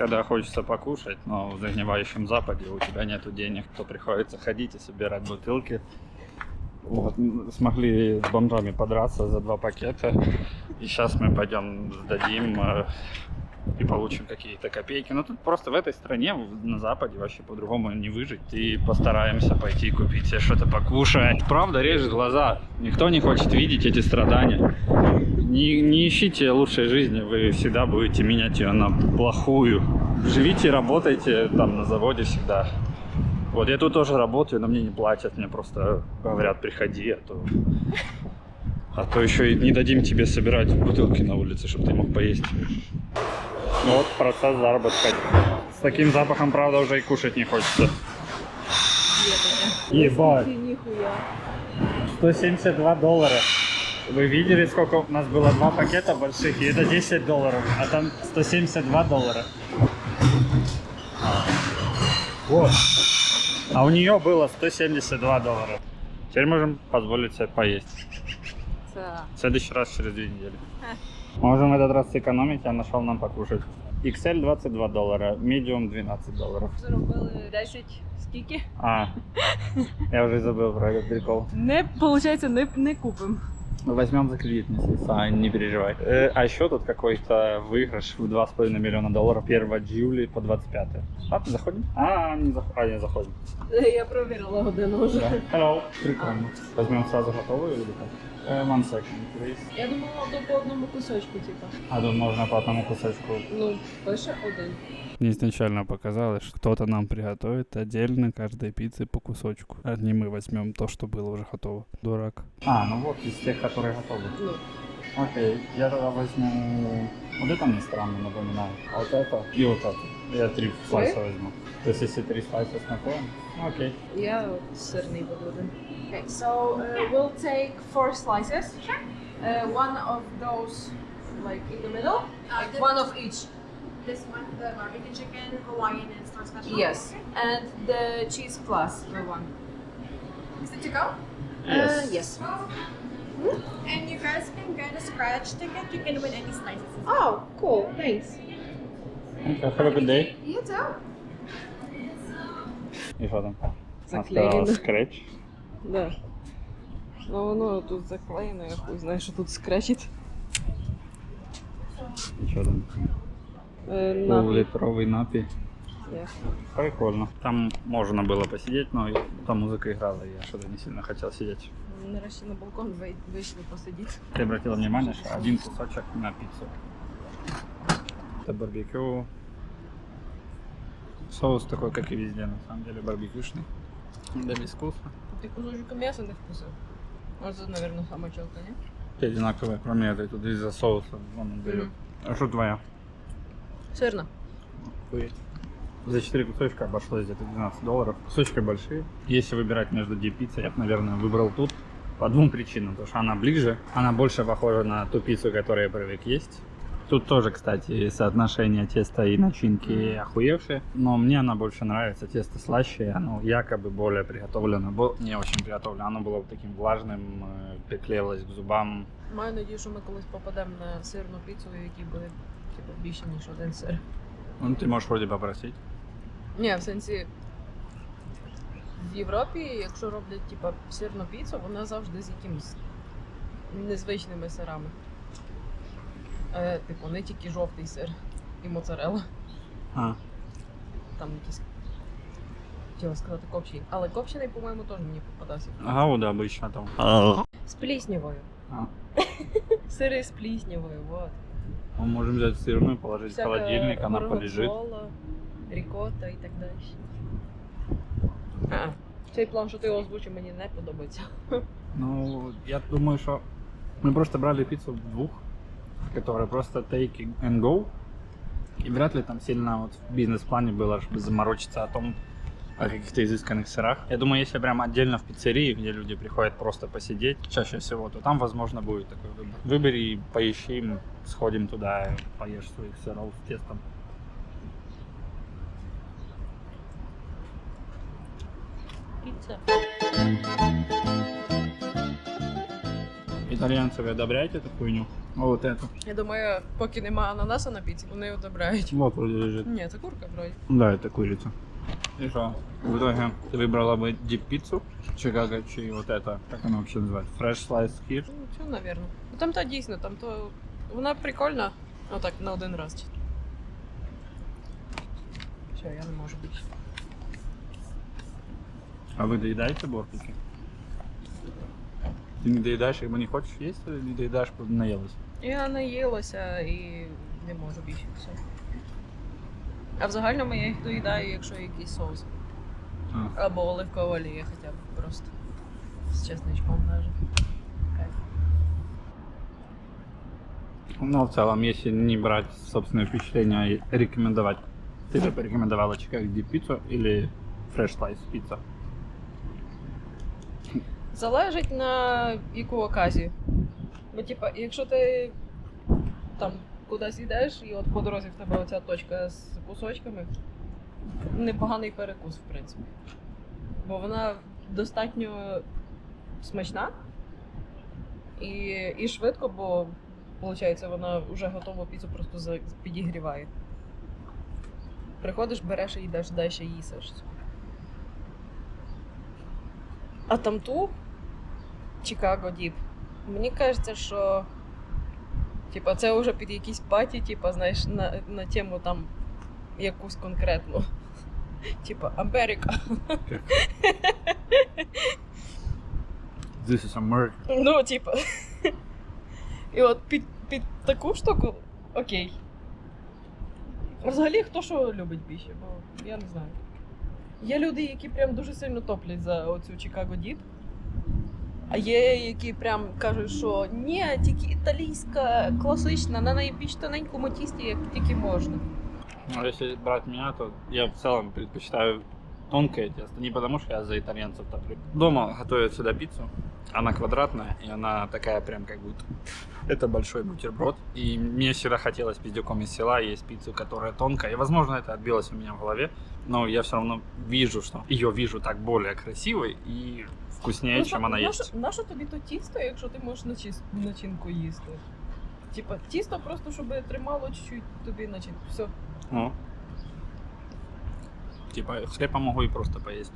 Когда хочется покушать, но в загнивающем Западе у тебя нету денег, то приходится ходить и собирать бутылки. Вот, смогли с бомжами подраться за два пакета. И сейчас мы пойдем сдадим э, и получим какие-то копейки. Но тут просто в этой стране, на Западе, вообще по-другому не выжить. И постараемся пойти купить себе что-то покушать. Правда режет глаза. Никто не хочет видеть эти страдания. Не, не ищите лучшей жизни, вы всегда будете менять ее на плохую. Живите, работайте там на заводе всегда. Вот я тут тоже работаю, но мне не платят, мне просто говорят, приходи, а то, а то еще и не дадим тебе собирать бутылки на улице, чтобы ты мог поесть. Ну вот процесс заработка. С таким запахом, правда, уже и кушать не хочется. Ебать. Нихуя. 172 доллара. Вы видели, сколько у нас было два пакета больших, и это 10 долларов, а там 172 доллара. Вот. А у нее было 172 доллара. Теперь можем позволить себе поесть. В следующий раз через две недели. Можем в этот раз сэкономить, я нашел нам покушать. XL 22 доллара, medium 12 долларов. зробили 10 скільки? А, я уже забыл про этот прикол. Не, виходить, не, не купимо. Возьмем за кредит, не сойса, не переживай. Э, а еще тут какой-то выигрыш в 2,5 миллиона долларов 1 июля по 25. Ладно, заходим? А, не, зах... а, не заходим. Я провірила годину. Да. Hello. Прикольно. Возьмем сразу готовую или как? Э, one second, please. Я думала, то по одному кусочку, типа. А тут можно по одному кусочку. Ну, пише один. Мне изначально показалось, что кто-то нам приготовит отдельно каждой пиццы по кусочку. А не мы возьмем то, что было уже готово. Дурак. А, ну вот из тех, которые готовы. Ну, Окей, я тогда возьму... Вот это мне странно напоминает. А вот это и вот это. Я три слайса возьму. То есть если три слайса с напоем, ну окей. я от сирний буду один. Okay, so uh, we'll take four slices. Uh, one of those, like in the middle, like One of each. this one, the barbecue chicken, Hawaiian, and star special. Yes. And the cheese plus the one. Is it to go? Yes. Uh, yes. And you guys can get a scratch ticket. You can win any slices. as well. Oh, cool. Thanks. Okay, have a good day. You too. І що там? Заклеєно. Скретч. Да. Ну воно тут заклеєно, я хуй знаю, що тут скречить. І що там? Е, на... Пол-литровый напій. Я. Прикольно. Там можно было посидеть, но там музыка играла, и я что-то не сильно хотел сидеть. Нарешті на балкон вий- вийшли посидіти. Ты обратила внимание, что один кусочек на пиццу. Это барбекю. Соус такой, как и везде, на самом деле, барбекюшный. Да без вкуса. Ти кусочок м'яса не вкусив. А це, мабуть, саме чолка, ні? Все одинаковые, кроме этой, тут из-за соуса он отдает. Мгм. А что твоя? Сирна. Охуеть. За 4 кусочка обошлось где-то 12 долларов. Кусочки большие. Если выбирать между две пиццы, я бы, наверное, выбрал тут. По двум причинам. Потому что она ближе, она больше похожа на ту пиццу, которую я привык есть. Тут тоже, кстати, соотношение теста и начинки охуевшие. Но мне она больше нравится. Тесто слаще, оно якобы более приготовлено. Бо- Не очень приготовлено. Оно было таким влажным, э, приклеилось к зубам. Маю надію, що ми колись попадемо на сирну піцу, в якій буде типу, більше, ніж один сир. Ну, ты можешь вроде попросить. Ні, в сенсі. В Європі, якщо роблять типу, сирну піцу, вона завжди з якимись незвичними сирами. Е, типу, не тільки жовтий сир і моцарелла. А, Там якісь. Хотіла сказати копчені. Але копчений, по-моєму, теж мені попадався. гауда обычно там. З пліснявою. А. Сири з пліснявою, вот. Мы можем взять сырную, положить в холодильник, она полежит. горгонзола, рікота і так далі. А, цей план, що ти озвучив, мені не подобається. Ну, я думаю, что мы просто брали пиццу двух, которая просто take and go. И вряд ли там сильно вот в бизнес-плане было, чтобы заморочиться о том, о каких-то изысканных сырах. Я думаю, если прям отдельно в пиццерии, где люди приходят просто посидеть, чаще всего, то там, возможно, будет такой выбор. Выбери, поищи, мы сходим туда и поешь своих сыров с тестом. Піца. И итальянцы, вы одобряете эту хуйню? Вот эту. Я думаю, поки нема ананаса на піці, вони одобряють. Вот вроде лежит. Ні, це курка вроді. Да, это курица. И что? В итоге ты выбрала бы дип-пиццу, Чикаго, чи вот это, как она вообще называется? Fresh Slice Here? Ну, цю, напевно. Ну там то дійсно, там то. Вона прикольна. Отак, на один раз. чисто. Все, я не можу більше. А вы доедаете бортики? Ты не доедаешь, как бы не хочешь есть, или не доедаешь, потому наелась? Я наїлася і не можу більше все. А в загальному я їх доїдаю, якщо якийсь соус. А. Або оливкова олія хоча б просто. З чесничком навіть. Кайф. Ну, в целом, если не брать собственные впечатления и рекомендовать, ты бы порекомендовала Чикаго Дип пиццу или Fresh Slice пицца? Залежить на яку оказію. Бо, типа, якщо ти там кудись йдеш, і от по дорозі в тебе оця точка з кусочками, непоганий перекус, в принципі. Бо вона достатньо смачна і, і швидко, бо виходить, вона вже готову піцу просто підігріває. Приходиш, береш і йдеш далі їсиш. А там ту Чикаго Діп. Мені кажеться, що типа, це вже під якісь паті, типа, знаєш, на, на тему там якусь конкретну. Типа Америка. This is America. Ну, типа. І от під, під таку штуку окей. Взагалі, хто що любить більше, бо я не знаю. Є люди, які прям дуже сильно топлять за оцю Чикаго Діп. А є, які прям кажуть, що ні, тільки італійська, класична, на найбільш тоненькому тісті, як тільки можна. Ну, если брать меня, то я в целом предпочитаю тонкое тесто. Не потому, что я за итальянцев топлю. Дома готовят сюда пиццу. Она квадратная, и она такая прям как будто... Это большой бутерброд. И мне всегда хотелось пиздюком из села есть пиццу, которая тонкая. И, возможно, это отбилось у меня в голове. Но я все равно вижу, что ее вижу так более красивой и вкуснее, чем она есть. Ну, Нащо тобі то тісто, якщо ти можеш начис- начинку їсти? Типа, тісто просто, щоб тримало чуть-чуть тобі начинку. Все. Ну. Типа, хлеба могу и просто поесть.